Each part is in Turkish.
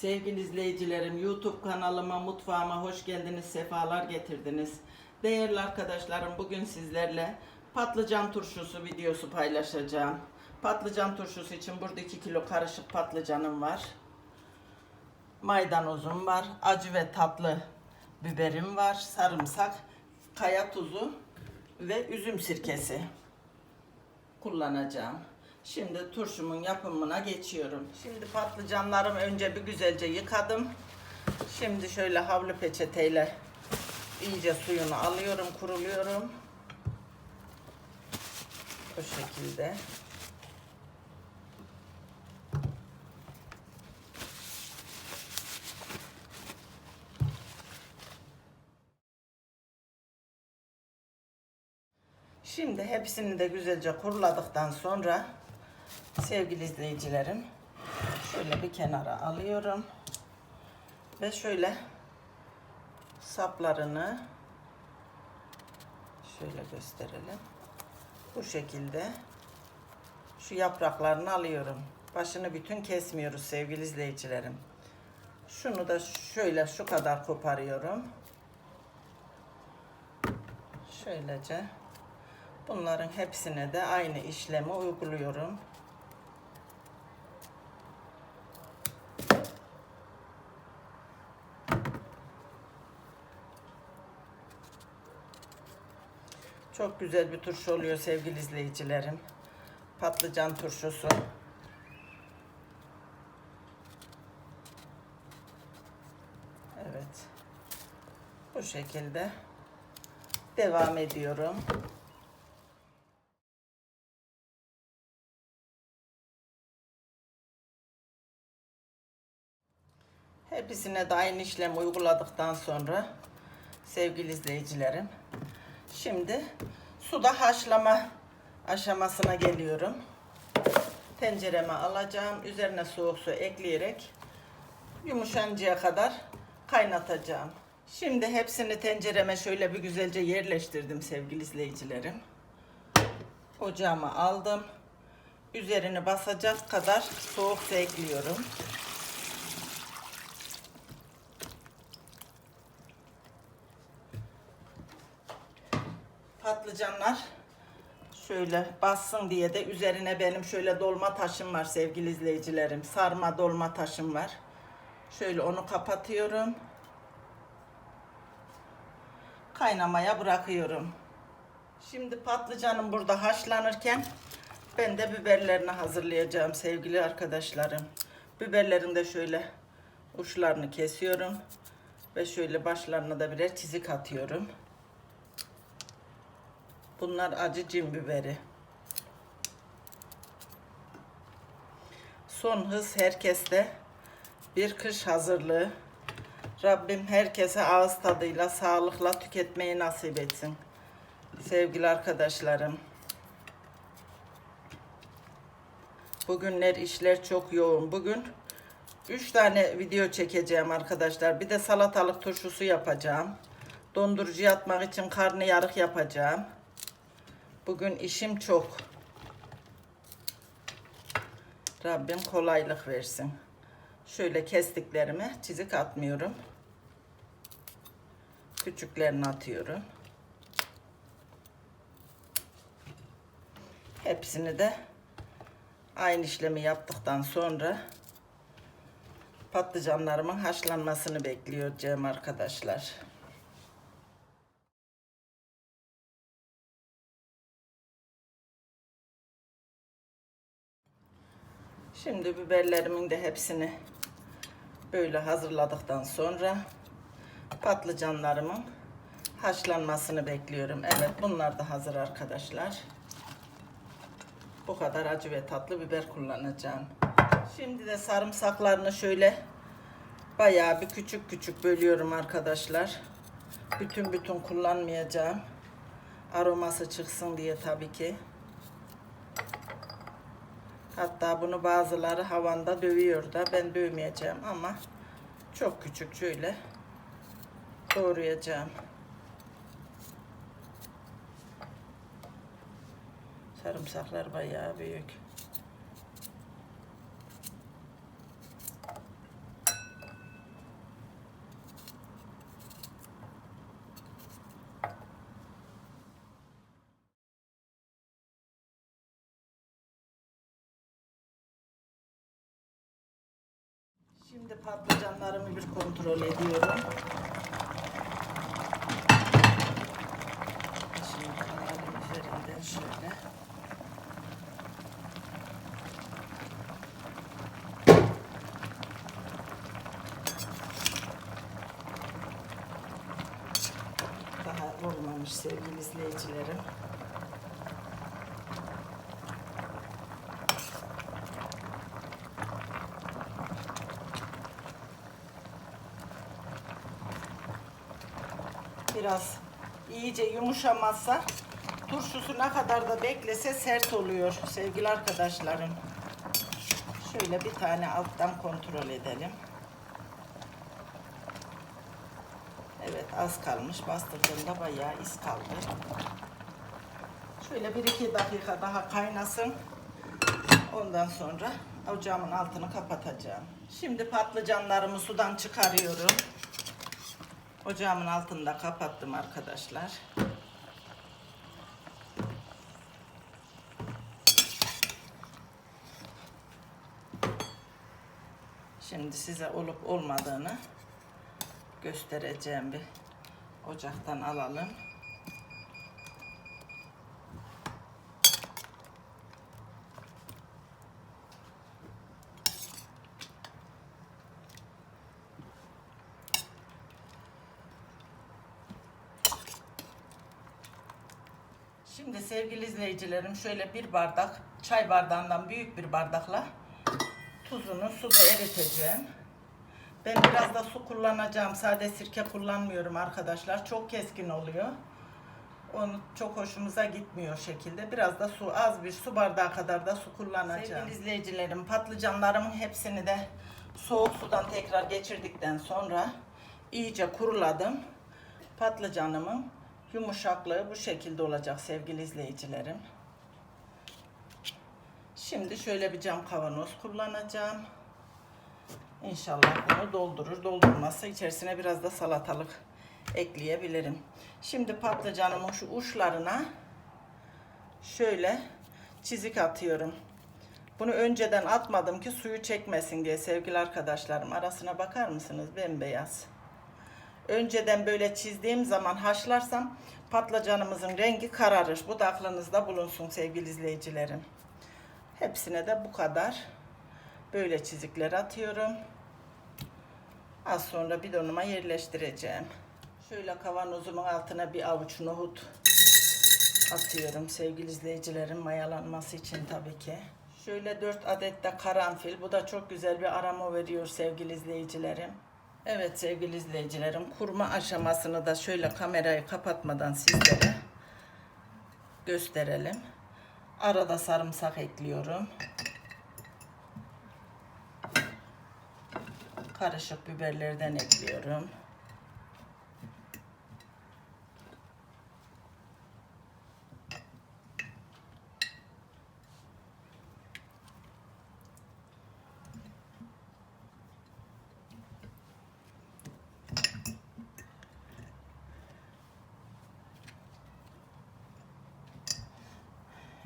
Sevgili izleyicilerim, YouTube kanalıma, mutfağıma hoş geldiniz, sefalar getirdiniz. Değerli arkadaşlarım, bugün sizlerle patlıcan turşusu videosu paylaşacağım. Patlıcan turşusu için burada 2 kilo karışık patlıcanım var. Maydanozum var, acı ve tatlı biberim var, sarımsak, kaya tuzu ve üzüm sirkesi kullanacağım. Şimdi turşumun yapımına geçiyorum. Şimdi patlıcanlarımı önce bir güzelce yıkadım. Şimdi şöyle havlu peçeteyle iyice suyunu alıyorum, kuruluyorum. Bu şekilde. Şimdi hepsini de güzelce kuruladıktan sonra sevgili izleyicilerim şöyle bir kenara alıyorum ve şöyle saplarını şöyle gösterelim. Bu şekilde şu yapraklarını alıyorum. Başını bütün kesmiyoruz sevgili izleyicilerim. Şunu da şöyle şu kadar koparıyorum. Şöylece Bunların hepsine de aynı işlemi uyguluyorum. Çok güzel bir turşu oluyor sevgili izleyicilerim. Patlıcan turşusu. Evet. Bu şekilde devam ediyorum. Hepsine de aynı işlemi uyguladıktan sonra sevgili izleyicilerim şimdi suda haşlama aşamasına geliyorum. Tencereme alacağım. Üzerine soğuk su ekleyerek yumuşancaya kadar kaynatacağım. Şimdi hepsini tencereme şöyle bir güzelce yerleştirdim sevgili izleyicilerim. Ocağıma aldım. Üzerini basacak kadar soğuk su ekliyorum. Patlıcanlar şöyle bassın diye de üzerine benim şöyle dolma taşım var sevgili izleyicilerim. Sarma dolma taşım var. Şöyle onu kapatıyorum. Kaynamaya bırakıyorum. Şimdi patlıcanım burada haşlanırken ben de biberlerini hazırlayacağım sevgili arkadaşlarım. Biberlerin de şöyle uçlarını kesiyorum. Ve şöyle başlarına da birer çizik atıyorum. Bunlar acı cin biberi. Son hız herkeste bir kış hazırlığı. Rabbim herkese ağız tadıyla, sağlıkla tüketmeyi nasip etsin. Sevgili arkadaşlarım. Bugünler işler çok yoğun. Bugün 3 tane video çekeceğim arkadaşlar. Bir de salatalık turşusu yapacağım. Dondurucu atmak için karnıyarık yapacağım. Bugün işim çok. Rabbim kolaylık versin. Şöyle kestiklerimi çizik atmıyorum. Küçüklerini atıyorum. Hepsini de aynı işlemi yaptıktan sonra patlıcanlarımın haşlanmasını bekleyeceğim arkadaşlar. Şimdi biberlerimin de hepsini böyle hazırladıktan sonra patlıcanlarımın haşlanmasını bekliyorum. Evet bunlar da hazır arkadaşlar. Bu kadar acı ve tatlı biber kullanacağım. Şimdi de sarımsaklarını şöyle bayağı bir küçük küçük bölüyorum arkadaşlar. Bütün bütün kullanmayacağım. Aroması çıksın diye tabii ki. Hatta bunu bazıları havanda dövüyor da ben dövmeyeceğim ama çok küçük şöyle doğrayacağım. Sarımsaklar bayağı büyük. Şimdi patlıcanlarımı bir kontrol ediyorum. Daha olmamış sevgili izleyicilerim. Biraz iyice yumuşamazsa turşusu ne kadar da beklese sert oluyor sevgili arkadaşlarım. Şöyle bir tane alttan kontrol edelim. Evet az kalmış. Bastırdığımda bayağı iz kaldı. Şöyle bir iki dakika daha kaynasın. Ondan sonra ocağımın altını kapatacağım. Şimdi patlıcanlarımı sudan çıkarıyorum. Ocağımın altını da kapattım arkadaşlar. Şimdi size olup olmadığını göstereceğim bir ocaktan alalım. Şimdi sevgili izleyicilerim şöyle bir bardak çay bardağından büyük bir bardakla tuzunu suda eriteceğim. Ben biraz da su kullanacağım. Sade sirke kullanmıyorum arkadaşlar. Çok keskin oluyor. Onu çok hoşumuza gitmiyor şekilde. Biraz da su, az bir su bardağı kadar da su kullanacağım. Sevgili izleyicilerim, patlıcanlarımın hepsini de soğuk sudan tekrar geçirdikten sonra iyice kuruladım. Patlıcanımın yumuşaklığı bu şekilde olacak sevgili izleyicilerim. Şimdi şöyle bir cam kavanoz kullanacağım. İnşallah bunu doldurur. Doldurmazsa içerisine biraz da salatalık ekleyebilirim. Şimdi patlıcanımın şu uçlarına şöyle çizik atıyorum. Bunu önceden atmadım ki suyu çekmesin diye sevgili arkadaşlarım. Arasına bakar mısınız? Bembeyaz. Önceden böyle çizdiğim zaman haşlarsam patlıcanımızın rengi kararır. Bu da aklınızda bulunsun sevgili izleyicilerim. Hepsine de bu kadar böyle çizikler atıyorum. Az sonra bidonuma yerleştireceğim. Şöyle kavanozumun altına bir avuç nohut atıyorum sevgili izleyicilerim mayalanması için tabii ki. Şöyle 4 adet de karanfil. Bu da çok güzel bir aroma veriyor sevgili izleyicilerim. Evet sevgili izleyicilerim kurma aşamasını da şöyle kamerayı kapatmadan sizlere gösterelim. Arada sarımsak ekliyorum. Karışık biberlerden ekliyorum.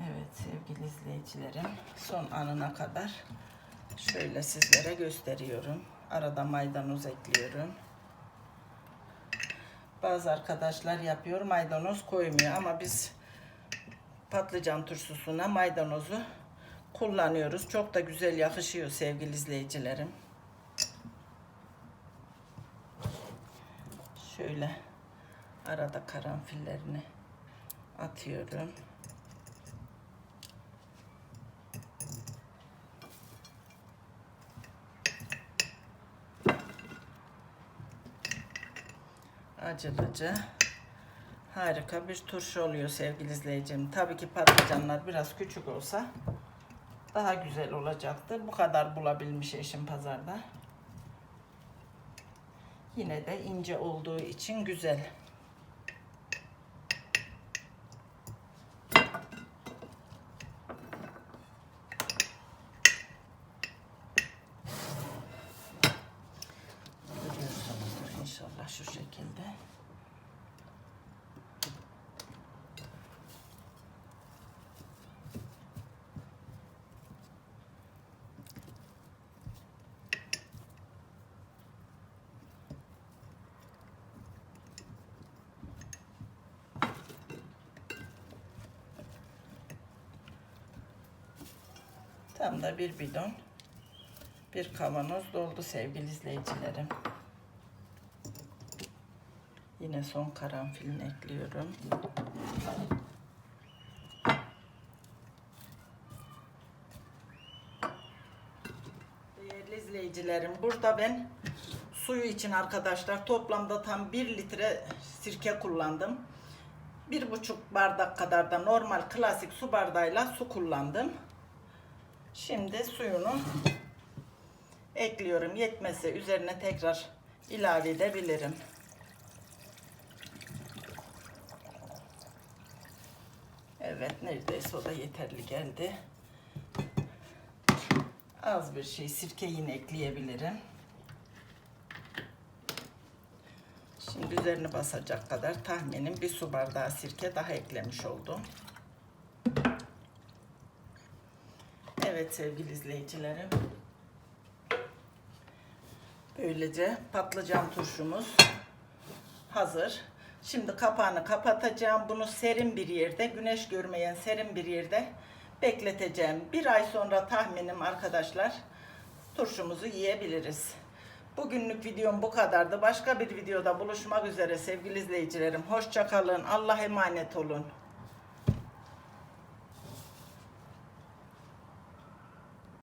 Evet sevgili izleyicilerim son anına kadar şöyle sizlere gösteriyorum. Arada maydanoz ekliyorum. Bazı arkadaşlar yapıyor maydanoz koymuyor ama biz patlıcan turşusuna maydanozu kullanıyoruz. Çok da güzel yakışıyor sevgili izleyicilerim. Şöyle arada karanfillerini atıyorum. Acılıcı harika bir turşu oluyor sevgili izleyicim. Tabii ki patlıcanlar biraz küçük olsa daha güzel olacaktı. Bu kadar bulabilmiş eşim pazarda. Yine de ince olduğu için güzel. Görüyorsunuzdur inşallah şu şekilde. Tam da bir bidon, bir kavanoz doldu sevgili izleyicilerim. Yine son karanfilini ekliyorum. Değerli izleyicilerim, burada ben suyu için arkadaşlar toplamda tam 1 litre sirke kullandım. Bir buçuk bardak kadar da normal klasik su bardağıyla su kullandım. Şimdi suyunu ekliyorum. Yetmezse üzerine tekrar ilave edebilirim. Evet neredeyse o da yeterli geldi. Az bir şey sirke yine ekleyebilirim. Şimdi üzerine basacak kadar tahminim bir su bardağı sirke daha eklemiş oldum. Evet sevgili izleyicilerim. Böylece patlıcan turşumuz hazır. Şimdi kapağını kapatacağım. Bunu serin bir yerde, güneş görmeyen serin bir yerde bekleteceğim. Bir ay sonra tahminim arkadaşlar turşumuzu yiyebiliriz. Bugünlük videom bu kadardı. Başka bir videoda buluşmak üzere sevgili izleyicilerim. Hoşça kalın. Allah emanet olun.